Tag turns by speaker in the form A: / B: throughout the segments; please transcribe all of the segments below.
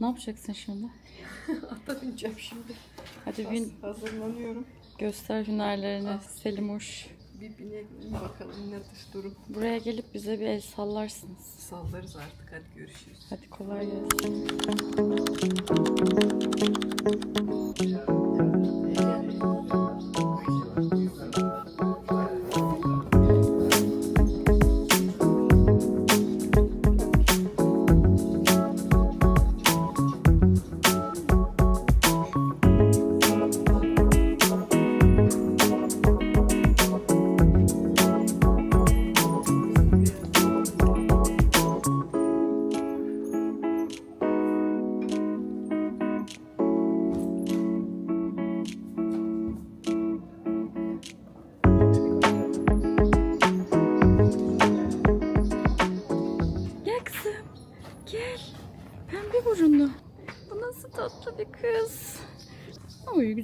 A: Ne yapacaksın şimdi?
B: Ata bineceğim şimdi.
A: Hadi bin
B: Hazırlanıyorum.
A: göster hünerlerini Selimoş.
B: Bir binelim bakalım ne dış durum.
A: Buraya gelip bize bir el sallarsınız.
B: Sallarız artık hadi görüşürüz.
A: Hadi kolay gelsin.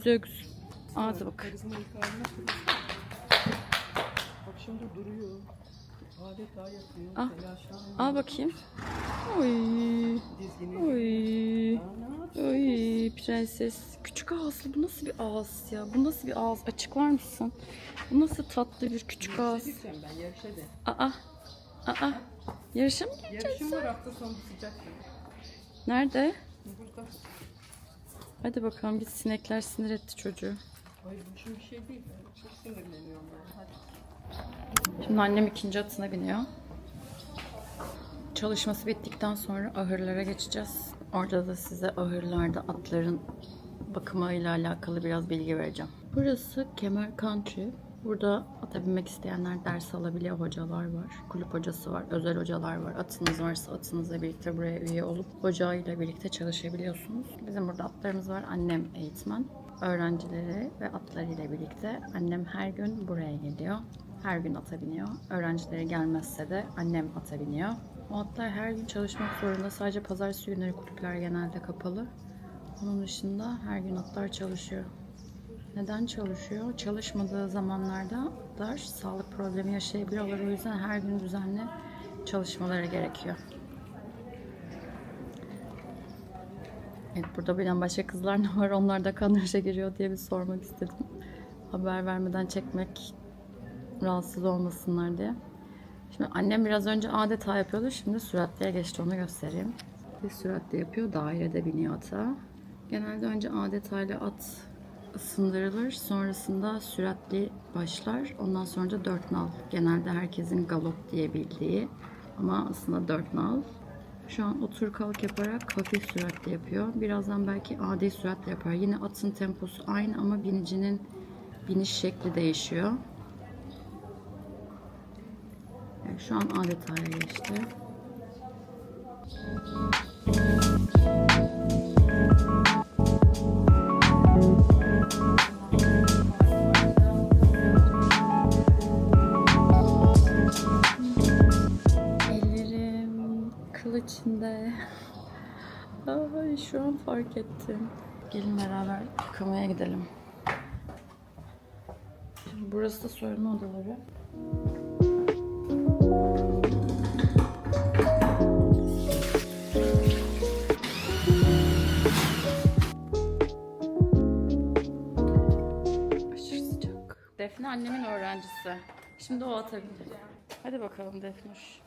A: Güzel kız. Ağzı bak.
B: Şimdi duruyor. Adeta yapıyor.
A: Ah. Al bakayım. Oy. Oy. Oy prenses. Küçük ağızlı. Bu nasıl bir ağız ya? Bu nasıl bir ağız? Açıklar mısın? Bu nasıl tatlı bir küçük ağız?
B: ben yarışa de.
A: Aa. Aa. Yarışa mı
B: Yarışım
A: gideceksin?
B: var hafta sonu sıcak.
A: Nerede?
B: Burada.
A: Hadi bakalım git sinekler sinir etti çocuğu.
B: Ay bu şimdi bir şey değil. Çok sinirleniyorum. Hadi.
A: Şimdi annem ikinci atına biniyor. Çalışması bittikten sonra ahırlara geçeceğiz. Orada da size ahırlarda atların bakımıyla alakalı biraz bilgi vereceğim. Burası Kemer Country. Burada ata binmek isteyenler ders alabiliyor hocalar var. Kulüp hocası var, özel hocalar var. Atınız varsa atınızla birlikte buraya üye olup hocayla birlikte çalışabiliyorsunuz. Bizim burada atlarımız var. Annem eğitmen. Öğrencileri ve atlarıyla birlikte annem her gün buraya geliyor. Her gün ata biniyor. Öğrencileri gelmezse de annem ata biniyor. O atlar her gün çalışmak zorunda. Sadece pazartesi günleri kulüpler genelde kapalı. Onun dışında her gün atlar çalışıyor. Neden çalışıyor? Çalışmadığı zamanlarda atlar sağlık problemi yaşayabiliyorlar. O yüzden her gün düzenli çalışmaları gerekiyor. Evet burada bilen başka kızlar ne var? Onlar da kanışa giriyor diye bir sormak istedim. Haber vermeden çekmek rahatsız olmasınlar diye. Şimdi annem biraz önce adeta yapıyordu. Şimdi süratliye geçti onu göstereyim. Bir süratle yapıyor. Dairede biniyor ata. Genelde önce adeta ile at ısındırılır. Sonrasında süratli başlar. Ondan sonra da dört nal. Genelde herkesin galop diye bildiği. Ama aslında dört nal. Şu an otur kalk yaparak hafif süratle yapıyor. Birazdan belki adi süratle yapar. Yine atın temposu aynı ama binicinin biniş şekli değişiyor. Evet, şu an adetaya geçti. Ellerim şu an fark ettim. Gelin beraber yıkamaya gidelim. Şimdi burası da soyunma odaları. Aşırı sıcak. Defne annemin öğrencisi. Şimdi o ata binecek. Hadi bakalım Defnuş.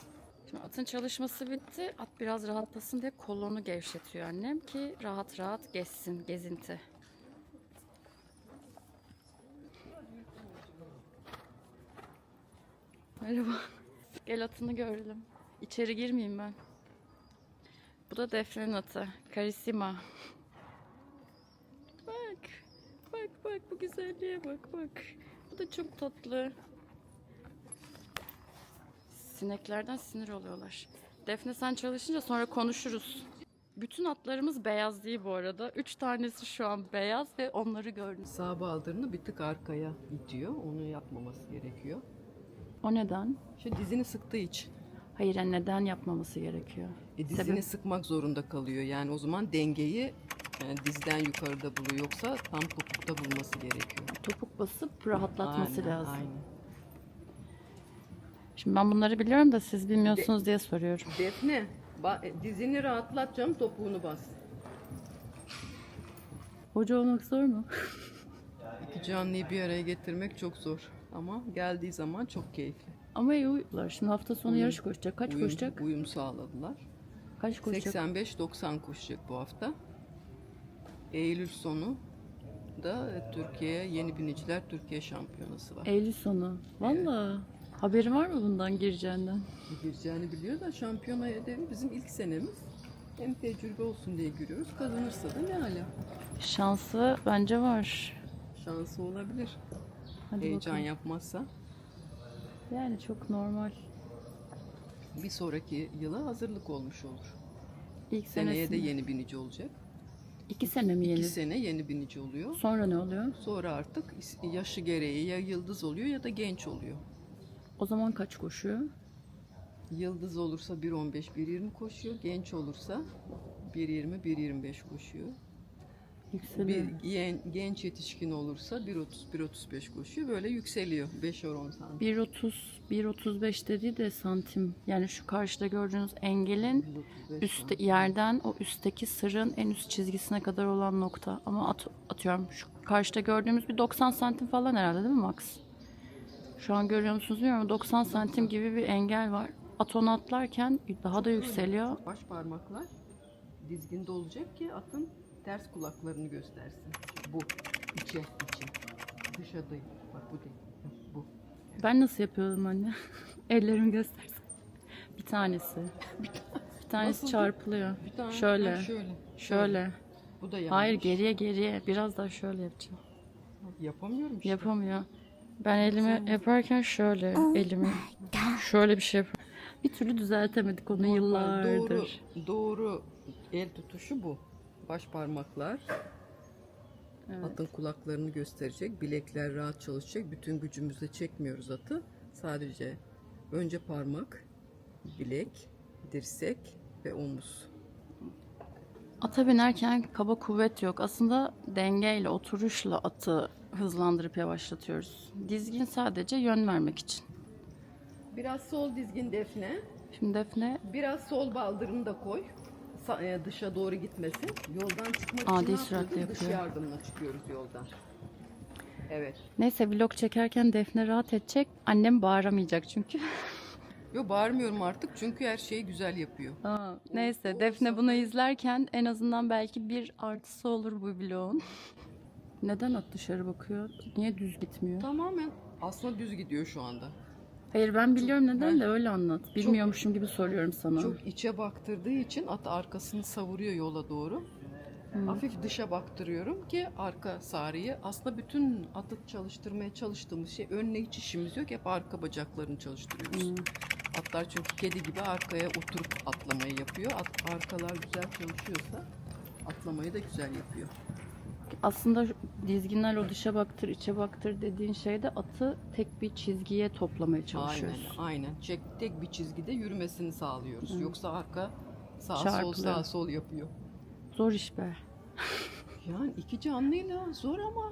A: Şimdi atın çalışması bitti. At biraz rahatlasın diye kolunu gevşetiyor annem ki rahat rahat gezsin, gezinti. Merhaba. Gel atını görelim. İçeri girmeyeyim ben. Bu da Defne'nin atı. Karisima. Bak. Bak bak bu güzelliğe bak bak. Bu da çok tatlı. Sineklerden sinir oluyorlar. Defne sen çalışınca sonra konuşuruz. Bütün atlarımız beyaz değil bu arada. Üç tanesi şu an beyaz ve onları gördüm.
B: Sağ baldırını bir tık arkaya itiyor. Onu yapmaması gerekiyor.
A: O neden?
B: Şu dizini sıktığı için.
A: Hayır yani neden yapmaması gerekiyor?
B: E, dizini
A: Sebep?
B: sıkmak zorunda kalıyor. Yani o zaman dengeyi yani dizden yukarıda buluyor. Yoksa tam topukta bulması gerekiyor.
A: Topuk basıp rahatlatması
B: Aynen,
A: lazım.
B: Aynen.
A: Şimdi ben bunları biliyorum da siz bilmiyorsunuz diye soruyorum.
B: Defne, ba- e, dizini rahatlat canım topuğunu bas.
A: Hoca olmak zor mu?
B: İki canlıyı bir araya getirmek çok zor. Ama geldiği zaman çok keyifli.
A: Ama iyi uyuyorlar. Şimdi hafta sonu
B: Uyum-
A: yarış koşacak. Kaç
B: uyum,
A: koşacak?
B: Uyum sağladılar.
A: Kaç koşacak?
B: 85-90 koşacak bu hafta. Eylül sonu da Türkiye Yeni Biniciler Türkiye Şampiyonası var.
A: Eylül sonu. Valla. Haberin var mı bundan gireceğinden?
B: Gireceğini biliyor da şampiyona hedefi bizim ilk senemiz. Hem tecrübe olsun diye giriyoruz. Kazanırsa da ne ala.
A: Şansı bence var.
B: Şansı olabilir.
A: Hadi
B: Heyecan
A: bakalım.
B: yapmazsa.
A: Yani çok normal.
B: Bir sonraki yıla hazırlık olmuş olur.
A: İlk
B: Seneye de yeni binici olacak.
A: İki sene mi
B: İki
A: yeni?
B: sene yeni binici oluyor.
A: Sonra ne oluyor?
B: Sonra artık is- yaşı gereği ya yıldız oluyor ya da genç oluyor.
A: O zaman kaç koşuyor?
B: Yıldız olursa 1.15 1.20 koşuyor. Genç olursa 1.20 1.25 koşuyor.
A: Yükseliyor.
B: Bir gen- genç yetişkin olursa 1.30 1.35 koşuyor. Böyle yükseliyor 5 10 santim.
A: 1.30, 1.35 dediği de santim. Yani şu karşıda gördüğünüz engelin
B: 1.35
A: üstte yerden o üstteki sırın en üst çizgisine kadar olan nokta. Ama at- atıyorum şu karşıda gördüğümüz bir 90 santim falan herhalde değil mi Max? Şu an görüyor musunuz bilmiyorum ama 90 santim gibi bir engel var. At onu atlarken daha da yükseliyor.
B: Baş parmaklar dizginde olacak ki atın ters kulaklarını göstersin. Bu içe içe. Dışa değil. Bak bu değil. Bu.
A: Ben nasıl yapıyorum anne? Ellerimi göstersen. Bir tanesi. Bir tanesi
B: Nasıldı?
A: çarpılıyor.
B: Bir tane
A: Şöyle.
B: ha, şöyle.
A: Şöyle.
B: Bu da yanlış.
A: Hayır geriye geriye. Biraz daha şöyle yapacağım.
B: Yapamıyorum işte.
A: Yapamıyor. Ben elimi yaparken şöyle elimi şöyle bir şey yapıyorum. Bir türlü düzeltemedik onu
B: Normal,
A: yıllardır.
B: Doğru, doğru el tutuşu bu. Baş parmaklar
A: Evet.
B: atın kulaklarını gösterecek. Bilekler rahat çalışacak. Bütün gücümüzle çekmiyoruz atı. Sadece önce parmak, bilek, dirsek ve omuz.
A: Ata binerken kaba kuvvet yok. Aslında dengeyle, oturuşla atı hızlandırıp yavaşlatıyoruz. Dizgin sadece yön vermek için.
B: Biraz sol dizgin defne.
A: Şimdi Defne
B: Biraz sol baldırını da koy. Sa- e, dışa doğru gitmesin. Yoldan çıkmak
A: Adi
B: için ne
A: süratle
B: yapıyoruz? Dış
A: yapıyor.
B: yardımla çıkıyoruz yoldan. Evet.
A: neyse vlog çekerken Defne rahat edecek. Annem bağıramayacak çünkü.
B: Yo bağırmıyorum artık çünkü her şeyi güzel yapıyor.
A: Aa, neyse Defne bunu izlerken en azından belki bir artısı olur bu vlogun. Neden at dışarı bakıyor? Niye düz gitmiyor?
B: Tamamen aslında düz gidiyor şu anda.
A: Hayır ben biliyorum neden
B: ben-
A: de öyle anlat. Bilmiyormuşum gibi soruyorum sana.
B: Çok içe baktırdığı için at arkasını savuruyor yola doğru. Hafif dışa baktırıyorum ki arka sarıyı aslında bütün atı çalıştırmaya çalıştığımız şey önüne hiç işimiz yok. Hep arka bacaklarını çalıştırıyoruz. Atlar çünkü kedi gibi arkaya oturup atlamayı yapıyor. At, arkalar güzel çalışıyorsa atlamayı da güzel yapıyor.
A: Aslında dizginler o dışa baktır, içe baktır dediğin şeyde atı tek bir çizgiye toplamaya
B: Aynen,
A: çalışıyoruz.
B: aynen. Çek, tek bir çizgide yürümesini sağlıyoruz. Yoksa arka sağ sol
A: Çarpılıyor.
B: sağ sol yapıyor.
A: Zor iş be.
B: Yani iki canlıyla zor ama.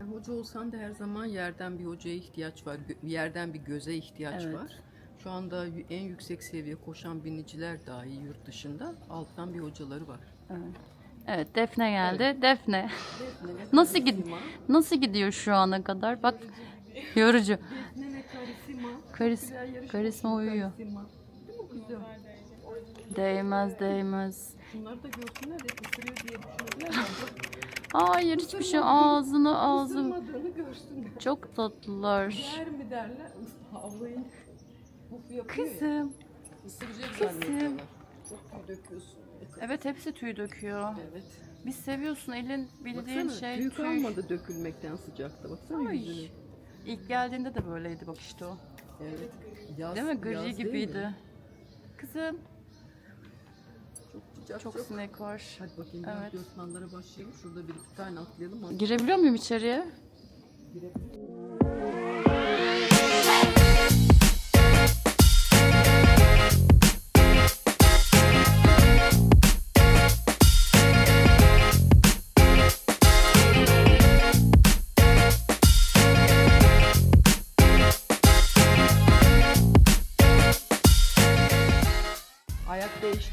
B: Ya Hoca olsan da her zaman yerden bir hocaya ihtiyaç var. Yerden bir göze ihtiyaç
A: Evet.
B: var. Şu anda en yüksek seviye koşan biniciler dahi yurt dışında alttan bir hocaları var.
A: Evet. Evet Defne geldi. Defne. Nasıl gid nasıl gidiyor şu ana kadar? Bak yorucu.
B: Defne ve Karisima.
A: Karis karisma uyuyor.
B: Karisima. Değil mi kızım?
A: Değmez değmez.
B: Şunları da görsünler de ısırıyor diye düşünüyorlar.
A: Hayır hiçbir şey ağzını ağzı.
B: Isırmadığını görsünler.
A: Çok tatlılar.
B: Yer mi derler? Is- Havlayın. Uf yapıyor ya.
A: Kızım.
B: Isıracak
A: Kızım.
B: zannediyorlar. Çok tüy döküyorsun.
A: Evet hepsi tüy döküyor.
B: Evet.
A: Biz seviyorsun elin bildiğin
B: Baksana
A: şey
B: tüy
A: tüy.
B: kalmadı dökülmekten sıcakta. Baksana
A: Ay.
B: yüzüne.
A: İlk geldiğinde de böyleydi bak işte o.
B: Evet. Yaz,
A: Değil mi? Gri
B: yaz değil mi?
A: gibiydi. Kızım
B: Çok sıcak
A: çok sinek var.
B: Hadi bakayım
A: Evet.
B: evet. başlayalım. Şurada bir iki tane atlayalım.
A: Girebiliyor muyum içeriye?
B: Ayak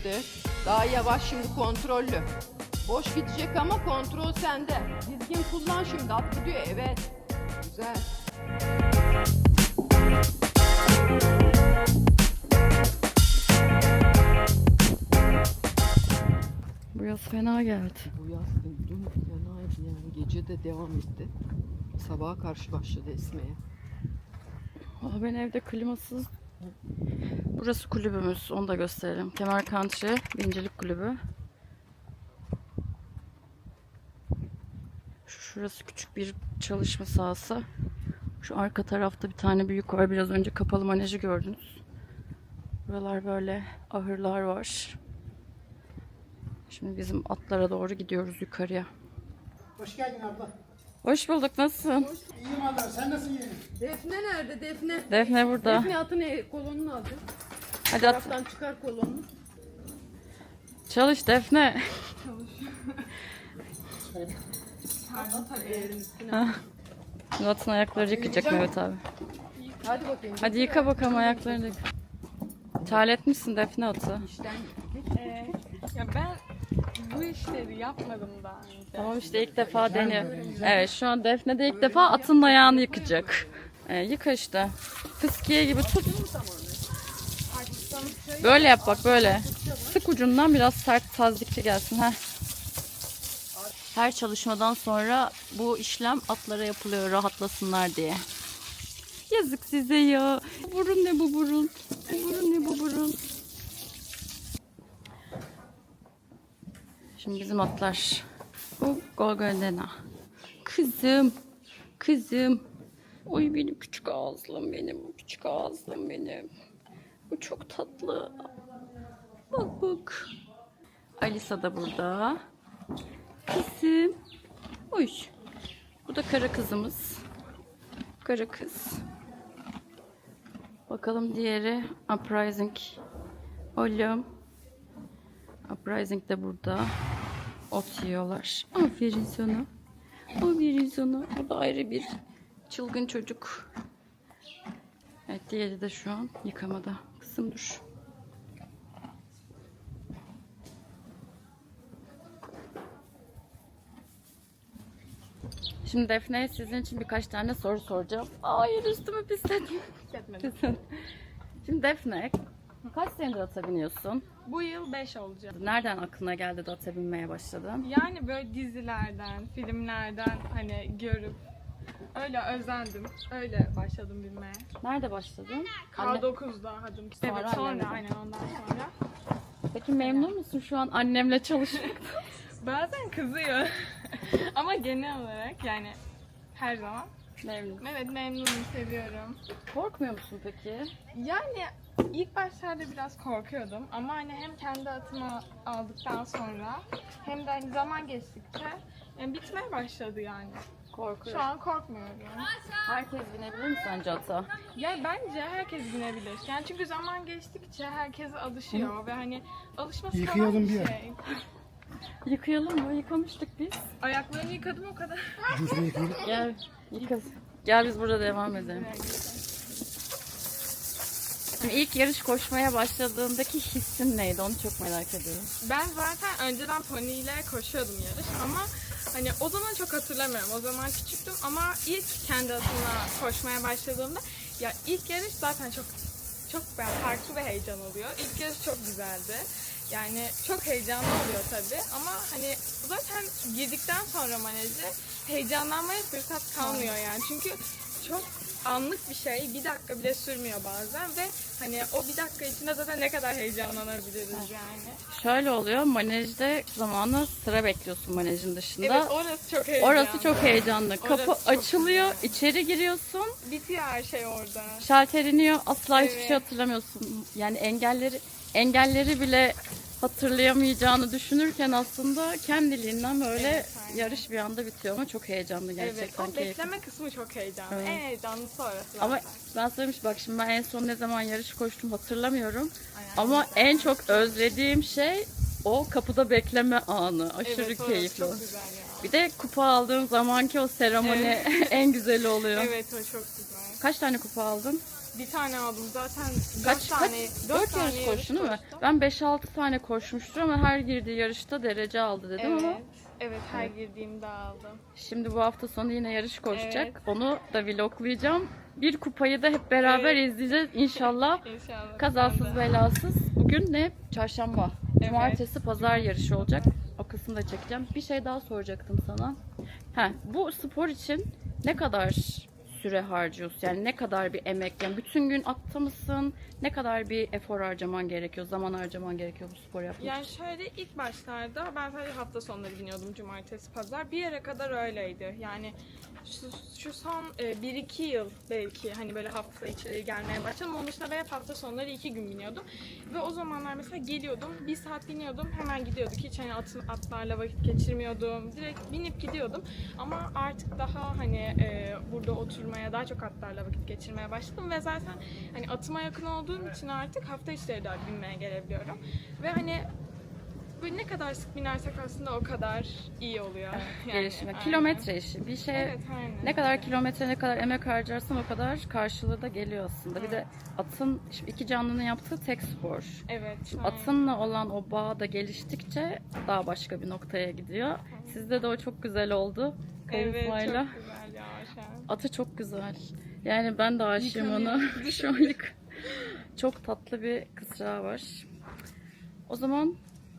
B: değişti. Daha yavaş şimdi kontrollü. Boş gidecek ama kontrol sende. Dizgin kullan şimdi. At gidiyor. Evet. Güzel.
A: Bu yaz fena geldi.
B: Bu yaz dün fenaydı yani. Gece de devam etti. Sabaha karşı başladı esmeye.
A: Valla ben evde klimasız. Burası kulübümüz. Onu da gösterelim. Kemer Country Bincilik Kulübü. Şurası küçük bir çalışma sahası. Şu arka tarafta bir tane büyük var. Biraz önce kapalı manejı gördünüz. Buralar böyle ahırlar var. Şimdi bizim atlara doğru gidiyoruz yukarıya.
C: Hoş geldin abla.
A: Hoş bulduk. Nasılsın?
C: İyiyim abla. Sen nasılsın yeğenim?
B: Defne nerede? Defne.
A: Defne burada.
B: Defne atın e- kolonunu aldı.
A: Hadi at.
B: Taraftan çıkar kolonunu.
A: Çalış Defne.
B: Eğerin üstüne.
A: Murat'ın ayakları yıkayacak Mehmet abi.
B: Hadi bakayım.
A: Hadi yıka bakalım ayaklarını. Terletmişsin Defne atı.
B: İşten
D: Ee, ya ben bu işleri yapmadım daha önce.
A: Tamam işte ilk defa deniyor. Evet şu an Defne de ilk defa atın ayağını yıkacak. Ee, yıka işte. Fıskiye gibi tut. Böyle yap bak böyle. Sık ucundan biraz sert tazdikçe gelsin. Heh. Her çalışmadan sonra bu işlem atlara yapılıyor rahatlasınlar diye. Yazık size ya. Bu burun ne bu burun? Bu burun ne bu burun? Şimdi bizim atlar. Bu Golgandena. Kızım. Kızım. Oy benim küçük ağızlım benim. Küçük ağızlım benim. Bu çok tatlı. Bak bak. Alisa da burada. Kızım. Oy. Bu da kara kızımız. Kara kız. Bakalım diğeri Uprising. Oğlum. Uprising de burada. Ot yiyorlar. Aferin sana. Aferin sana. Bu da ayrı bir çılgın çocuk. Evet diğeri de şu an yıkamada. Kızım dur. Şimdi Defne'ye sizin için birkaç tane soru soracağım. Hayır üstümü pisletme.
D: Hissetmedim.
A: Şimdi Defne kaç senedir ata biniyorsun?
D: Bu yıl 5 olacak.
A: Nereden aklına geldi de ata binmeye başladın?
D: Yani böyle dizilerden, filmlerden hani görüp öyle özendim. Öyle başladım bilmeye.
A: Nerede başladın? Anne-
D: K9'da hadım.
A: Sonra
D: Evet sonra
A: annemle.
D: aynen ondan sonra.
A: Peki memnun musun şu an annemle çalışmak?
D: Bazen kızıyor. Ama genel olarak yani her zaman.
A: memnun.
D: Evet memnunum, seviyorum.
A: Korkmuyor musun peki?
D: Yani ilk başlarda biraz korkuyordum ama hani hem kendi atımı aldıktan sonra hem de hani zaman geçtikçe yani bitmeye başladı yani.
A: Korkuyor.
D: Şu an korkmuyorum.
A: Herkes binebilir mi sence ata?
D: Ya bence herkes binebilir. Yani çünkü zaman geçtikçe herkes alışıyor ve hani alışması
C: Yıkayalım
D: kolay bir
C: bir yer.
D: şey.
A: Yıkayalım mı? Yıkamıştık biz.
D: Ayaklarını yıkadım o kadar.
A: Gel yıka. Gel biz burada devam edelim. Şimdi ilk yarış koşmaya başladığındaki hissin neydi? Onu çok merak ediyorum.
D: Ben zaten önceden pony koşuyordum yarış ama hani o zaman çok hatırlamıyorum. O zaman küçüktüm ama ilk kendi atımla koşmaya başladığımda ya ilk yarış zaten çok çok ben farklı bir heyecan oluyor. İlk yarış çok güzeldi. Yani çok heyecanlı oluyor tabii ama hani zaten girdikten sonra maneje heyecanlanmaya fırsat kalmıyor yani. Çünkü çok anlık bir şey bir dakika bile sürmüyor bazen ve hani o bir dakika içinde zaten ne kadar heyecanlanabiliriz yani.
A: Şöyle oluyor. Manejde zamanla sıra bekliyorsun manejin dışında.
D: Evet orası çok heyecanlı.
A: Orası çok heyecanlı. Kapı
D: Orası çok
A: açılıyor, içeri giriyorsun.
D: Bitiyor her şey orada.
A: Şalter iniyor. Asla hiçbir
D: Evet.
A: şey hatırlamıyorsun. Yani engelleri engelleri bile hatırlayamayacağını düşünürken aslında kendiliğinden böyle
D: Evet, aynen.
A: yarış bir anda bitiyor ama çok heyecanlı
D: Evet
A: gerçekten
D: o
A: keyifli.
D: bekleme kısmı çok heyecanlı.
A: Evet.
D: En heyecanlısı orası zaten.
A: Ama ben söylemiş bak şimdi ben en son ne zaman yarış koştum hatırlamıyorum.
D: Aynen.
A: Ama en çok özlediğim şey o kapıda bekleme anı. Aşırı
D: evet,
A: keyifli. o.
D: çok güzel ya.
A: Bir de kupa aldığın zamanki o seremoni en güzeli oluyor.
D: Evet o çok güzel.
A: Kaç tane kupa aldın?
D: Bir tane aldım zaten.
A: Kaç,
D: dört
A: kaç?
D: tane,
A: 4
D: tane
A: yarış koştun değil mi?
D: koştum.
A: Ben 5-6 tane koşmuştur ama her girdiği yarışta derece aldı dedim
D: Evet.
A: ama
D: Evet her girdiğimde aldım.
A: şimdi bu hafta sonu yine yarış koşacak.
D: Evet.
A: Onu da vloglayacağım. Bir kupayı da hep beraber
D: Evet.
A: izleyeceğiz inşallah.
D: İnşallah.
A: Kazasız belasız. Bugün ne? Çarşamba.
D: Evet.
A: Cumartesi pazar yarışı olacak. O kısmını da çekeceğim. Bir şey daha soracaktım sana. Ha, bu spor için ne kadar süre harcıyorsun? Yani ne kadar bir emek? Yani bütün gün atta mısın? Ne kadar bir efor harcaman gerekiyor? Zaman harcaman gerekiyor bu spor yapmak
D: Yani
A: için?
D: şöyle ilk başlarda ben sadece hafta sonları biniyordum cumartesi pazar. Bir yere kadar öyleydi. Yani şu, şu son 1-2 yıl belki hani böyle hafta içleri gelmeye başladım. Onun dışında ben hep hafta sonları 2 gün biniyordum. Ve o zamanlar mesela geliyordum, bir saat biniyordum, hemen gidiyorduk. Hiç hani atın, atlarla vakit geçirmiyordum. Direkt binip gidiyordum. Ama artık daha hani e, burada oturmaya, daha çok atlarla vakit geçirmeye başladım. Ve zaten hani atıma yakın olduğum için artık hafta içleri de binmeye gelebiliyorum. Ve hani böyle ne kadar sık binersek aslında o kadar iyi oluyor. Yani,
A: Gelişme.
D: aynen.
A: Kilometre işi. Bir şey
D: Evet, aynen.
A: ne kadar kilometre ne kadar emek harcarsan o kadar karşılığı da geliyor aslında. Bir de atın şimdi iki canlının yaptığı tek spor.
D: Evet. aynen.
A: Atınla olan o bağ da geliştikçe daha başka bir noktaya gidiyor. Sizde de o çok güzel oldu.
D: Evet,
A: Karizmayla.
D: çok güzel ya şu an.
A: Atı çok güzel. Yani ben de aşığım ona. Şu an yık- Çok tatlı bir kısrağı var. O zaman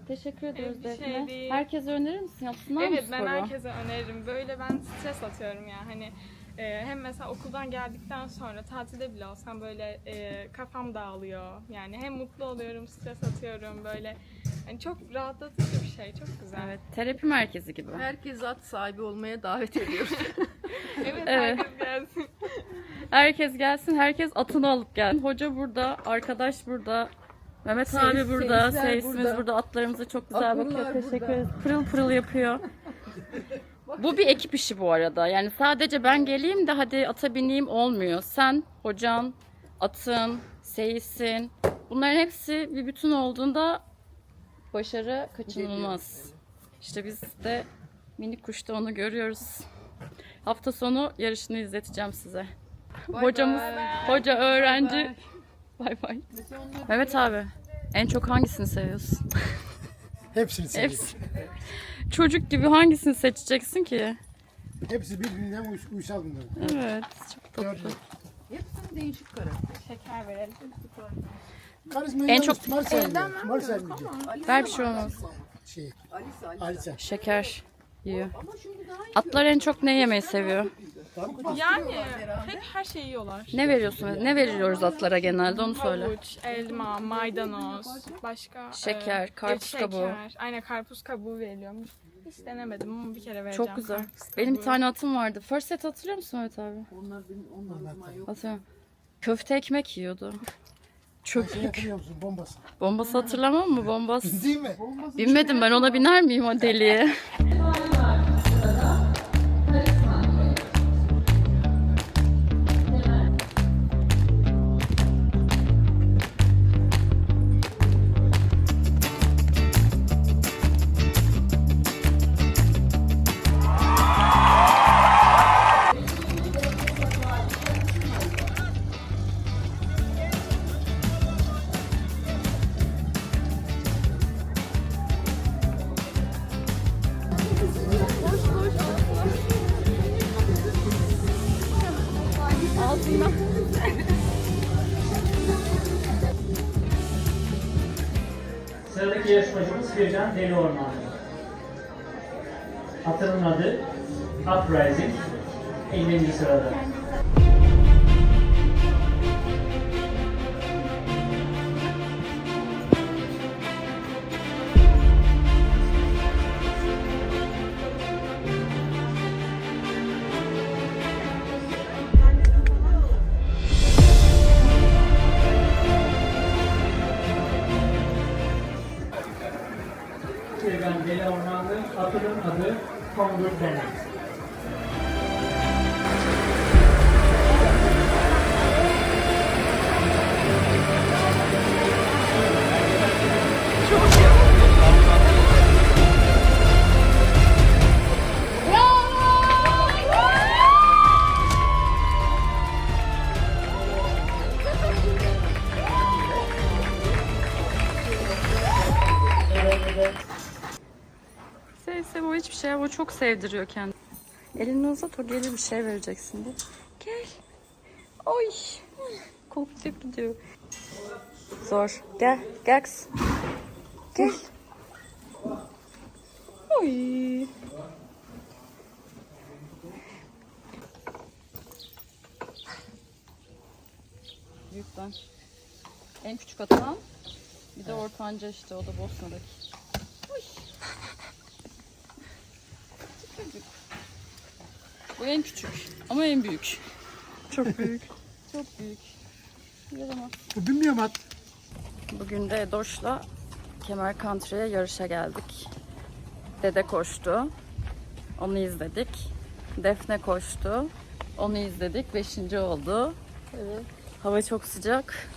A: teşekkür ediyoruz
D: bir şey
A: Defne.
D: değil.
A: Herkese önerir misin? Yapsınlar mı
D: Evet ben herkese öneririm. Böyle ben stres atıyorum ya. Hani e, hem mesela okuldan geldikten sonra tatilde bile olsam böyle e, kafam dağılıyor. Yani hem mutlu oluyorum, stres atıyorum böyle. Hani çok rahatlatıcı bir şey. Çok güzel.
A: Evet, terapi merkezi gibi.
B: Herkes at sahibi olmaya davet ediyoruz.
D: Evet,
A: Evet.
D: herkes gelsin.
A: Herkes gelsin, herkes atını alıp gelsin. Hoca burada, arkadaş burada. Mehmet
B: Seyis-
A: abi burada,
B: seyisler
A: seyisimiz burada.
B: burada.
A: Atlarımıza çok güzel
B: Akıllar
A: bakıyor. Teşekkür
B: burada.
A: ederiz. Pırıl pırıl yapıyor. Bu bir ekip işi bu arada. Yani sadece ben geleyim de hadi ata bineyim olmuyor. Sen, hocan, atın, seyisin. Bunların hepsi bir bütün olduğunda başarı kaçınılmaz. İşte biz de minik kuşta onu görüyoruz. Hafta sonu yarışını izleteceğim size.
B: Bay
A: Hocamız,
B: bay.
A: hoca, öğrenci.
B: Bay.
A: Bay Mehmet abi, en çok hangisini seviyorsun?
C: Hepsini seviyorum.
A: Hepsi. Çocuk gibi hangisini seçeceksin ki?
C: Hepsi birbirinden uys- uysal bunlar.
A: Evet, çok tatlı.
B: Hepsinin değişik karakter.
D: Şeker verelim.
C: Karizmayı
A: En
C: en
A: çok-
C: Marcel
D: Elden mi
C: Marcel
D: alıyorduk
C: diyor.
A: Ver bir
B: mı?
A: şey olmaz.
C: Şey,
B: Alisa, Alisa.
C: Alisa.
A: Şeker yiyor.
B: Ama şimdi daha iyi.
A: Atlar en çok ne yemeyi seviyor?
D: Yani hep her şeyi yiyorlar.
A: Ne veriyorsun? Ne veriyoruz atlara genelde onu söyle.
D: Havuç, elma, maydanoz, başka
A: Şeker,
D: e,
A: karpuz
D: şeker.
A: kabuğu.
D: Aynen karpuz kabuğu veriliyormuş. Hiç denemedim ama bir kere vereceğim.
A: Çok güzel.
D: karpuz
A: Benim bir tane atım vardı. First set hatırlıyor musun Mehmet abi?
B: Onlar benim, onlar yok.
A: Atıyorum. Köfte ekmek yiyordu.
C: Şey
A: Çöplük.
C: musun? Bombası.
A: Bombası hatırlamam mı? Bombas.
C: Değil mi?
A: Binmedim ben ona biner miyim o deliye?
E: Fircan Deli Orman. Atının adı Uprising. 50. sırada.
A: Çok sevdiriyor kendini. Elini uzat o gelir bir şey vereceksin diye. Gel. Oy. Korkutup gidiyor. Zor. Gel. Gel. Gel. Oy. Büyükten. En küçük atan. Bir de ortanca işte o da Bosna'daki. Uy. Çocuk. Bu en küçük ama en büyük. Çok büyük. Çok büyük. Yaramaz.
C: Bu bilmiyorum at.
A: Bugün de Edoş'la Kemer Country'ye yarışa geldik. Dede koştu. Onu izledik. Defne koştu. Onu izledik. Beşinci oldu.
F: Evet.
A: Hava çok sıcak.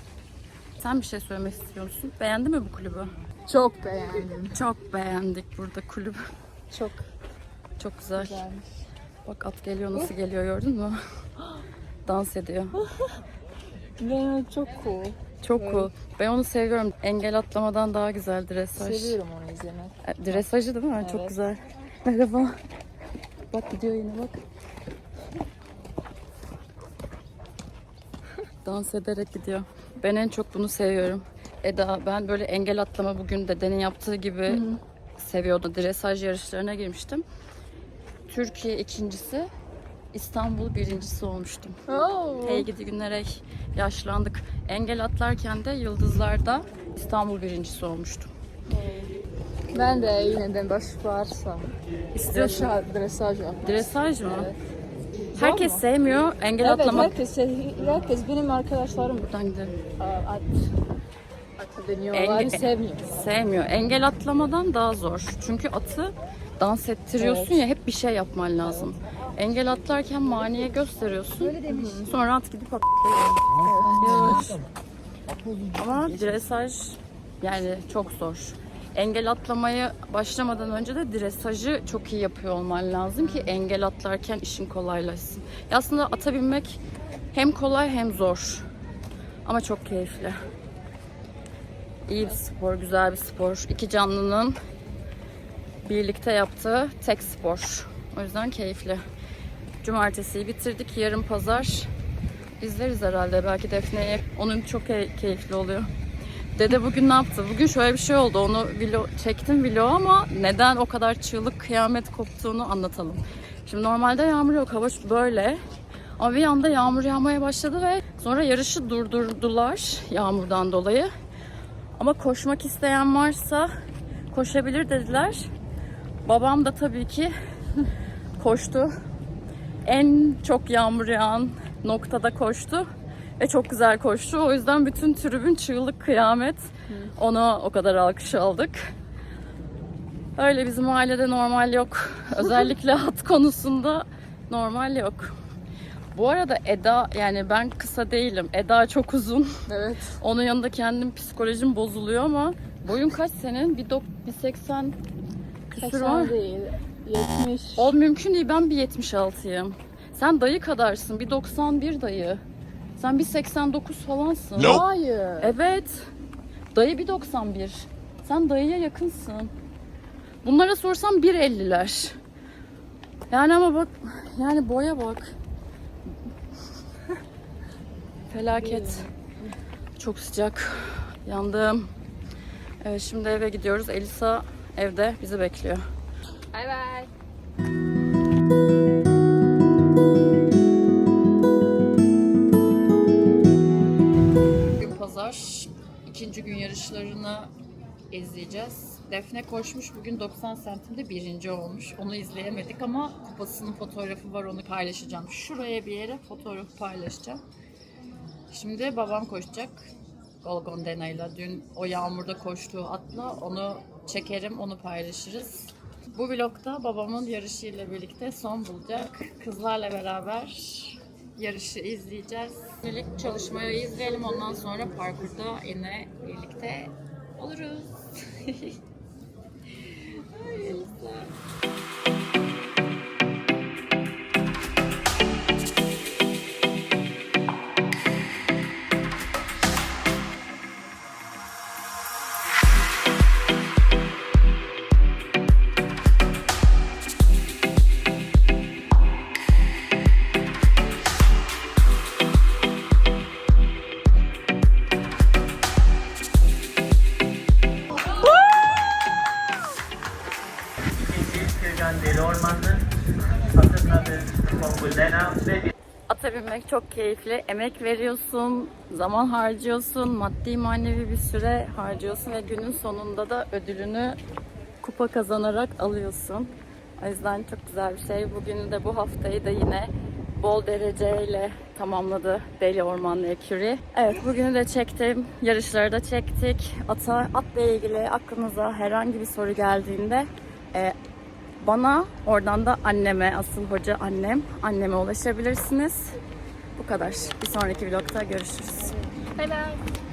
A: Sen bir şey söylemek istiyor musun? Beğendin mi bu kulübü?
F: Çok beğendim.
A: Çok beğendik burada kulübü.
F: Çok
A: Çok güzel.
F: güzelmiş.
A: Bak at geliyor nasıl geliyor gördün mü? Dans ediyor.
F: Ben çok cool.
A: Çok cool. Ben onu seviyorum. Engel atlamadan daha güzel dresaj.
F: Seviyorum onu izlemek.
A: E, Dresajı değil mi? Çok
F: Evet.
A: güzel. Merhaba. Bak gidiyor yine bak. Dans ederek gidiyor. Ben en çok bunu seviyorum. Eda ben böyle engel atlama bugün dedenin yaptığı gibi seviyordu. Dresaj yarışlarına girmiştim. Türkiye ikincisi, İstanbul birincisi olmuştum.
F: Oo.
A: Hey gidi günler ey. Yaşlandık. Engel atlarken de Yıldızlar'da İstanbul birincisi olmuştum.
F: Ben de yine de baş varsa
A: İstiyorsun.
F: dresaj, dresaj yapmak.
A: Dresaj mı?
F: Evet.
A: Herkes sevmiyor. Engel
F: Evet,
A: atlamak.
F: herkes, herkes benim arkadaşlarım
A: Buradan gidelim.
F: at, atı deniyorlar,
A: Enge-
F: sevmiyor.
A: Sevmiyor. Engel atlamadan daha zor. Çünkü atı dans ettiriyorsun ya hep bir şey yapman lazım. Engel atlarken maniye gösteriyorsun. Sonra at gidip atlıyor. Ama dresaj yani çok zor. Engel atlamaya başlamadan önce de dresajı çok iyi yapıyor olman lazım ki engel atlarken işin kolaylaşsın. Ya Aslında ata binmek hem kolay hem zor. Ama çok keyifli. İyi bir spor, güzel bir spor. İki canlının birlikte yaptığı tek spor. O yüzden keyifli. Cumartesiyi bitirdik. Yarın pazar izleriz herhalde. Belki Defne'ye. Onun çok key- keyifli oluyor. Dede bugün ne yaptı? Bugün şöyle bir şey oldu. Onu vlog, çektim vlog ama neden o kadar çığlık kıyamet koptuğunu anlatalım. Şimdi normalde yağmur yok. Hava böyle. Ama bir anda yağmur yağmaya başladı ve sonra yarışı durdurdular yağmurdan dolayı. Ama koşmak isteyen varsa koşabilir dediler. Babam da tabii ki koştu. En çok yağmur yağan noktada koştu. Ve çok güzel koştu. O yüzden bütün tribün çığlık kıyamet. Ona o kadar alkış aldık. Öyle bizim ailede normal yok. Özellikle at konusunda normal yok. Bu arada Eda yani ben kısa değilim. Eda çok uzun.
F: Evet.
A: Onun yanında kendim psikolojim bozuluyor ama boyun kaç senin? Bir, dok- bir 80 küsür var.
F: 80 değil. 70.
A: O mümkün değil. Ben bir 76'yım. Sen dayı kadarsın. Bir 91 dayı. Sen bir 89 falansın.
F: Hayır.
A: Evet. Dayı bir 91. Sen dayıya yakınsın. Bunlara sorsam 1.50'ler. Yani ama bak yani boya bak. Felaket. Çok sıcak. Yandım. Evet, şimdi eve gidiyoruz. Elisa evde bizi bekliyor.
F: Bay bay.
A: Bugün pazar. ikinci gün yarışlarını izleyeceğiz. Defne koşmuş bugün 90 santimde birinci olmuş. Onu izleyemedik ama kupasının fotoğrafı var onu paylaşacağım. Şuraya bir yere fotoğrafı paylaşacağım. Şimdi babam koşacak. Golgon Dena'yla dün o yağmurda koştuğu atla onu çekerim onu paylaşırız. Bu vlogda babamın yarışıyla birlikte son bulacak. Kızlarla beraber yarışı izleyeceğiz. Birlik çalışmayı izleyelim ondan sonra parkurda yine birlikte oluruz. Ay Ata binmek çok keyifli. Emek veriyorsun, zaman harcıyorsun, maddi manevi bir süre harcıyorsun ve günün sonunda da ödülünü kupa kazanarak alıyorsun. O yüzden çok güzel bir şey. Bugün de bu haftayı da yine bol dereceyle tamamladı Deli Ormanlı Eküri. Evet bugünü de çektim. Yarışları da çektik. Ata, atla ilgili aklınıza herhangi bir soru geldiğinde e, bana oradan da anneme, asıl hoca annem, anneme ulaşabilirsiniz. Bu kadar. Bir sonraki vlogda görüşürüz.
F: Bye bye.